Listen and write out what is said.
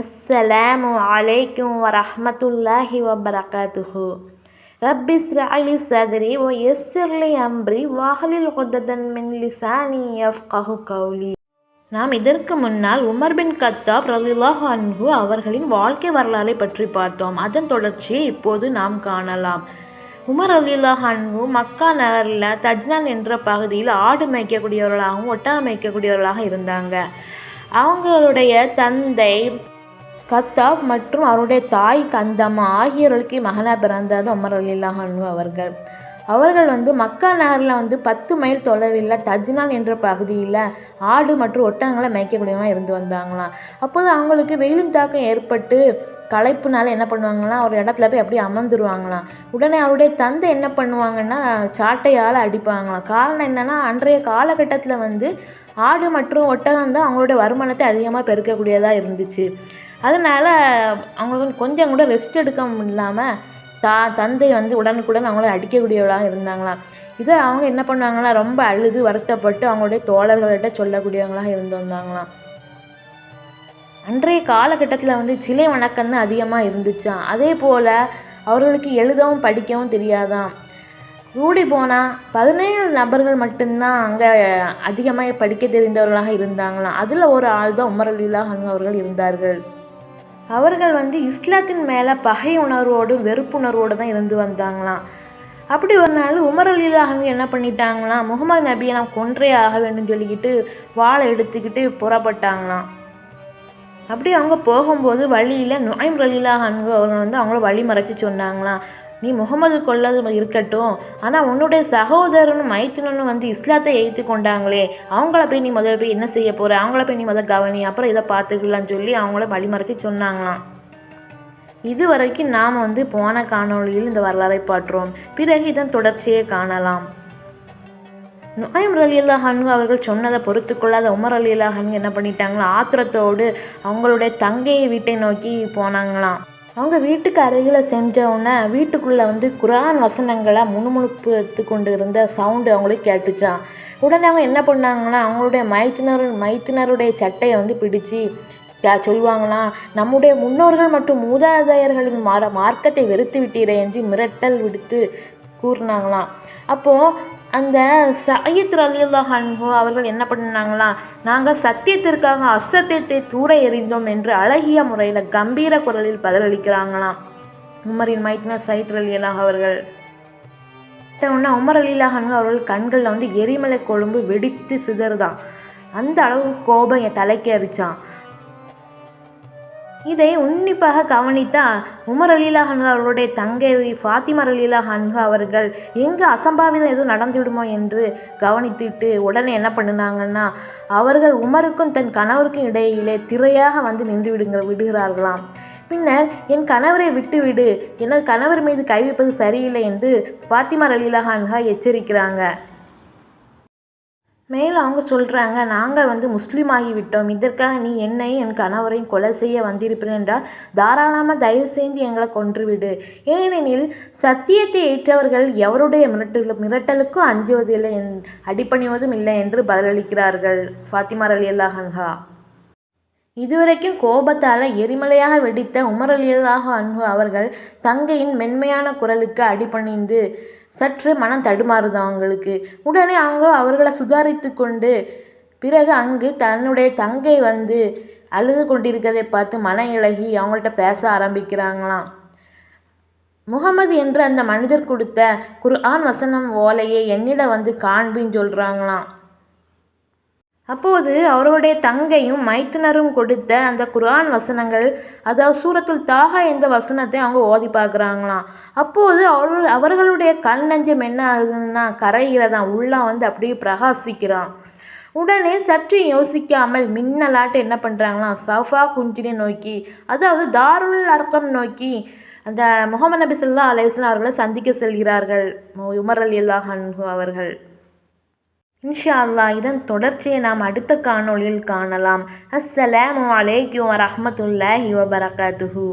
அஸ்ஸலாமு அலைக்கும் வரஹ்மத்துல்லாஹி வபரகாத்துஹு. ரப்பி இஸ்ரஅலி சதரி ஓ யஸ்ஸிர்லி அம்ரி வாஹலில் உக்ததன் மின் லிசானி யஃப்கஹு கௌலி. நாம் இதற்கு முன்னால் உமர் பின் கத்தாப் ரலில்லாஹு அன்ஹு அவர்களின் வாழ்க்கை வரலாறை பற்றி பார்த்தோம். அதன் தொடர்ச்சியை இப்போது நாம் காணலாம். உமர் ரலில்லாஹு அன்ஹு மக்கா நகரில் தஜ்னான் என்ற பகுதியில் ஆடு மேய்க்கக்கூடியவர்களாகவும் ஒட்டகம் மேய்க்கக்கூடியவர்களாக இருந்தாங்க. அவங்களுடைய தந்தை கத்தாப் மற்றும் அவருடைய தாய் கந்தம்மா ஆகியோர்களுக்கு மகனாக பிறந்தது உமர் அலிலாஹன் அவர்கள். அவர்கள் வந்து மக்கா நகரில் வந்து பத்து மைல் தொலைவில் தஜ்னான் என்ற பகுதியில் ஆடு மற்றும் ஒட்டகங்களை மேய்க்கக்கூடியவங்களாம் இருந்து வந்தாங்களாம். அப்போது அவங்களுக்கு வெயிலின் தாக்கம் ஏற்பட்டு களைப்புனால என்ன பண்ணுவாங்களாம் ஒரு இடத்துல போய் அப்படியே அமர்ந்துருவாங்களாம். உடனே அவருடைய தந்தை என்ன பண்ணுவாங்கன்னா சாட்டையால் அடிப்பாங்களாம். காரணம் என்னென்னா அன்றைய காலகட்டத்தில் வந்து ஆடு மற்றும் ஒட்டகம் தான் அவங்களுடைய வருமானத்தை அதிகமாக பெருக்கக்கூடியதாக இருந்துச்சு. அதனால் அவங்களுக்கு கொஞ்சம் கூட ரெஸ்ட் எடுக்க இல்லாமல் தா தந்தை வந்து உடனுக்குடன் அவங்கள அடிக்கக்கூடியவளாக இருந்தாங்களாம். இதை அவங்க என்ன பண்ணுவாங்களாம் ரொம்ப அழுது வருத்தப்பட்டு அவங்களுடைய தோழர்கள்கிட்ட சொல்லக்கூடியவங்களாக இருந்து வந்தாங்களாம். அன்றைய காலகட்டத்தில் வந்து சிலை வணக்கம் தான் அதிகமாக இருந்துச்சாம் அதே போல் அவர்களுக்கு எழுதவும் படிக்கவும் தெரியாதாம். கூடி போனால் பதினேழு நபர்கள் மட்டும்தான் அங்கே அதிகமாக படிக்க தெரிந்தவர்களாக இருந்தாங்களாம். அதில் ஒரு ஆள் தான் உமர் அலிலாஹ் அவர்கள் இருந்தார்கள். அவர்கள் வந்து இஸ்லாத்தின் மேலே பகை உணர்வோடும் வெறுப்புணர்வோடு தான் இருந்து வந்தாங்களாம். அப்படி ஒரு நாள் உமர் அலிலாஹன் என்ன பண்ணிட்டாங்களாம்? முகமது நபியை நான் கொன்றே ஆக வேண்டும் சொல்லிக்கிட்டு வாழை எடுத்துக்கிட்டு புறப்பட்டாங்களாம். அப்படி அவங்க போகும்போது வழியில் நுழைம் ரலீலாஹன் அவங்க வந்து அவங்கள வழி மறைச்சி சொன்னாங்களாம் நீ முகமது கொல்லது இருக்கட்டும். ஆனால் உன்னுடைய சகோதரனும் மைத்தினனும் வந்து இஸ்லாத்தை ஏற்று கொண்டாங்களே. அவங்கள போய் நீ முதல்ல போய் என்ன செய்ய போகிற அவங்கள போய் நீ முதல் கவனி. அப்புறம் இதை பார்த்துக்கலான்னு சொல்லி அவங்கள வழிமறைச்சி சொன்னாங்களாம். இது வரைக்கும் நாம் வந்து போன காணொளியில் இந்த வரலாறை பாட்டுறோம் பிறகு இதன் தொடர்ச்சியை காணலாம். நுழைம் அலி அல்லாஹானு அவர்கள் சொன்னதை பொறுத்து கொள்ளாத உமர் அலி அல்லாஹானு என்ன பண்ணிட்டாங்களா? ஆத்திரத்தோடு அவங்களுடைய தங்கையை வீட்டை நோக்கி போனாங்களாம். அவங்க வீட்டுக்கு அருகில் செஞ்சவுடனே வீட்டுக்குள்ளே வந்து குரான் வசனங்களை முணுமுணுப்பு கொண்டு இருந்த சவுண்டு அவங்களுக்கு கேட்டுச்சான் உடனே அவங்க என்ன பண்ணாங்கன்னா அவங்களுடைய மைத்தினர் மைத்தினருடைய சட்டையை வந்து பிடிச்சி சொல்லுவாங்களாம் நம்முடைய முன்னோர்கள் மற்றும் மூதாதையர்களின் மாற மார்க்கத்தை வெறுத்து விட்டீரே என்று மிரட்டல் விடுத்து கூறினாங்களாம். அப்போது அந்த சயத் ரலியுல்லாஹ் அன்ஹு அவர்கள் என்ன பண்ணாங்களாம் நாங்கள் சத்தியத்திற்காக அசத்தியத்தை தூர எறிந்தோம் என்று அழகிய முறையில் கம்பீர குரலில் பதிலளிக்கிறாங்களாம். உமரின் மைத்னா சயித் அலியல்லாஹ் அவர்கள். உடனே உமர் அலிலாஹ் அவர்கள் கண்களில் வந்து எரிமலை கொழும்பு வெடித்து சிதறுதான். அந்த அளவு கோபம் என் தலைக்கு அரிச்சான். இதை உன்னிப்பாக கவனித்தா உமர் அலீலா ஹன்ஹா அவர்களுடைய தங்கை ஃபாத்திமா அலீலா ஹன்ஹா அவர்கள் எங்கே அசம்பாவிதம் எதுவும் நடந்துவிடுமோ என்று கவனித்துட்டு உடனே என்ன பண்ணினாங்கன்னா அவர்கள் உமருக்கும் தன் கணவருக்கும் இடையிலே திரையாக வந்து நின்று விடுங்க விடுகிறார்களாம். பின்னர் என் கணவரை விட்டுவிடு. எனது கணவர் மீது கை வைப்பது சரியில்லை என்று ஃபாத்திமா அலீலா ஹன்ஹா எச்சரிக்கிறாங்க. மேலும் அவங்க சொல்கிறாங்க நாங்கள் வந்து முஸ்லீம் ஆகிவிட்டோம் இதற்காக நீ என்னையும் என் கணவரையும் கொலை செய்ய வந்திருப்பேன் என்றால் தாராளமாக தயவு செய்து எங்களை கொன்றுவிடு. ஏனெனில் சத்தியத்தை ஏற்றவர்கள் எவருடைய மிரட்டல் மிரட்டலுக்கும் அஞ்சுவதில்லை என் அடிப்பணிவதும் இல்லை என்று பதிலளிக்கிறார்கள். ஃபாத்திமா அலி அல்லாஹன்ஹா இதுவரைக்கும் கோபத்தால் எரிமலையாக வெடித்த உமர் அலி அல்லாஹ் அன்ஹு அவர்கள் தங்கையின் மென்மையான குரலுக்கு அடிபணிந்து சற்று மனம் தடுமாறுது அவங்களுக்கு. உடனே அவங்க அவர்களை சுதாரித்து கொண்டு பிறகு அங்கு தன்னுடைய தங்கை வந்து அழுது கொண்டிருக்கிறதை பார்த்து மன இழகி அவங்கள்ட்ட பேச ஆரம்பிக்கிறாங்களாம். முகமது என்று அந்த மனிதர் கொடுத்த குர்ஆன் வசனம் ஓலையை என்னிடம் வந்து காண்பின்னு சொல்கிறாங்களாம் அப்போது அவருடைய தங்கையும் மைத்துனரும் கொடுத்த அந்த குரான் வசனங்கள் அதாவது சூரத்துல் தாகா என்ற வசனத்தை அவங்க ஓதி பார்க்குறாங்களாம். அப்போது அவர்கள் அவர்களுடைய கண் நஞ்சம் என்ன ஆகுதுன்னா கரைகிறதான் உள்ளம் வந்து அப்படியே பிரகாசிக்கிறான். உடனே சற்று யோசிக்காமல் மின்னலாட்டு என்ன பண்ணுறாங்களாம் சஃபா குஞ்சினை நோக்கி அதாவது தாருல் அர்க்கம் நோக்கி அந்த முகமது நபி சொல்லா அலைவாஸ்லாம் அவர்களை சந்திக்க செல்கிறார்கள் உமர் அலி அல்லாஹ் அவர்கள். இன்ஷா அல்லாஹ் இதன் தொடர்ச்சியை நாம் அடுத்த காணொளியில் காணலாம். அஸ்ஸலாமு அலைக்கும் வரமத்துல்லாஹி வபரகாத்துஹூ.